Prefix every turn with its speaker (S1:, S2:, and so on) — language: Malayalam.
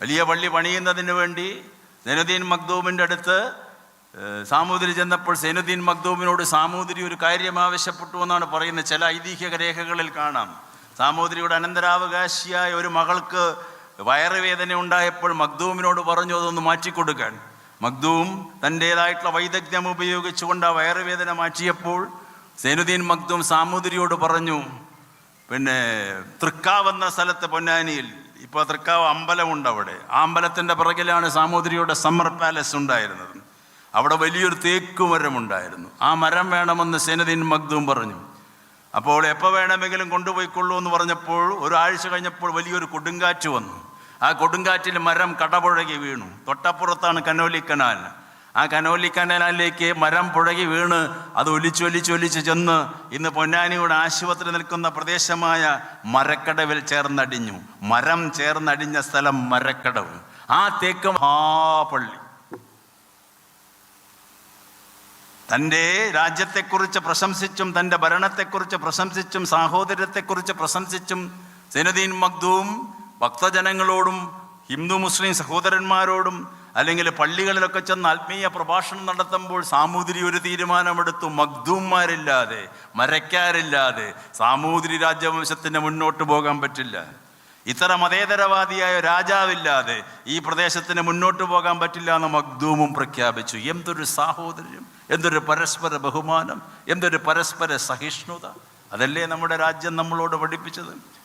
S1: വലിയ പള്ളി പണിയുന്നതിന് വേണ്ടി സൈനുദ്ദീൻ മഖ്ദൂമിന്റെ അടുത്ത് സാമൂതിരി ചെന്നപ്പോൾ സൈനുദ്ദീൻ മഖ്ദൂമിനോട് സാമൂതിരി ഒരു കാര്യം ആവശ്യപ്പെട്ടു എന്നാണ് പറയുന്നത്. ചില ഐതിഹ്യ രേഖകളിൽ കാണാം. സാമൂതിരിയുടെ അനന്തരാവകാശിയായ ഒരു മകൾക്ക് വയറുവേദന ഉണ്ടായപ്പോൾ മഖ്ദൂമിനോട് പറഞ്ഞു അതൊന്ന് മാറ്റിക്കൊടുക്കാൻ. മഖ്ദൂം തന്റേതായിട്ടുള്ള വൈദഗ്ധ്യം ഉപയോഗിച്ചുകൊണ്ട് ആ വയറുവേദന മാറ്റിയപ്പോൾ സൈനുദ്ദീൻ മഖ്ദൂം സാമൂതിരിയോട് പറഞ്ഞു പിന്നെ തൃക്കാവ് എന്ന സ്ഥലത്ത് പൊന്നാനിയിൽ ഇപ്പോൾ തൃക്കാവ് അമ്പലമുണ്ട് അവിടെ ആ അമ്പലത്തിന്റെ പിറകിലാണ് സാമൂതിരിയുടെ സമ്മർ പാലസ് ഉണ്ടായിരുന്നത്. അവിടെ വലിയൊരു തേക്ക് മരമുണ്ടായിരുന്നു ആ മരം വേണമെന്ന് സേനദീൻ മഗ്ദൂം പറഞ്ഞു. അപ്പോൾ എപ്പോൾ വേണമെങ്കിലും കൊണ്ടുപോയിക്കൊള്ളൂ എന്ന് പറഞ്ഞപ്പോൾ ഒരാഴ്ച കഴിഞ്ഞപ്പോൾ വലിയൊരു കൊടുങ്കാറ്റ് വന്നു. ആ കൊടുങ്കാറ്റിൽ മരം കടപുഴകി വീണു. തൊട്ടപ്പുറത്താണ് കനോലി കനാൽ. ആ കനോലിക്കനാലിലേക്ക് മരം പുഴകി വീണ് അത് ഒലിച്ചൊലിച്ചൊലിച്ച് ചെന്ന് ഇന്ന് പൊന്നാനിയുടെ ആശുപത്രി നിൽക്കുന്ന പ്രദേശമായ മരക്കടവിൽ ചേർന്നടിഞ്ഞു. മരം ചേർന്നടിഞ്ഞ സ്ഥലം മരക്കടവ്. ആ തേക്ക് മഹാപള്ളി തന്റെ രാജ്യത്തെക്കുറിച്ച് പ്രശംസിച്ചും തന്റെ ഭരണത്തെക്കുറിച്ച് പ്രശംസിച്ചും സാഹോദര്യത്തെക്കുറിച്ച് പ്രശംസിച്ചും സൈനുദ്ദീൻ മഗ്ദൂം ഭക്തജനങ്ങളോടും ഹിന്ദു മുസ്ലിം സഹോദരന്മാരോടും അല്ലെങ്കിൽ പള്ളികളിലൊക്കെ ചെന്ന് ആത്മീയ പ്രഭാഷണം നടത്തുമ്പോൾ സാമൂതിരി ഒരു തീരുമാനമെടുത്തു. മഗ്ദൂമാരില്ലാതെ മരക്കാരില്ലാതെ സാമൂതിരി രാജവംശത്തിന് മുന്നോട്ട് പോകാൻ പറ്റില്ല. ഇത്ര മതേതരവാദിയായ രാജാവില്ലാതെ ഈ പ്രദേശത്തിന് മുന്നോട്ട് പോകാൻ പറ്റില്ല എന്ന് മഖ്ദൂമും പ്രഖ്യാപിച്ചു. എന്തൊരു സാഹോദര്യം എന്തൊരു പരസ്പര ബഹുമാനം എന്തൊരു പരസ്പര സഹിഷ്ണുത. അതല്ലേ നമ്മുടെ രാജ്യം നമ്മളോട് പഠിപ്പിച്ചത്?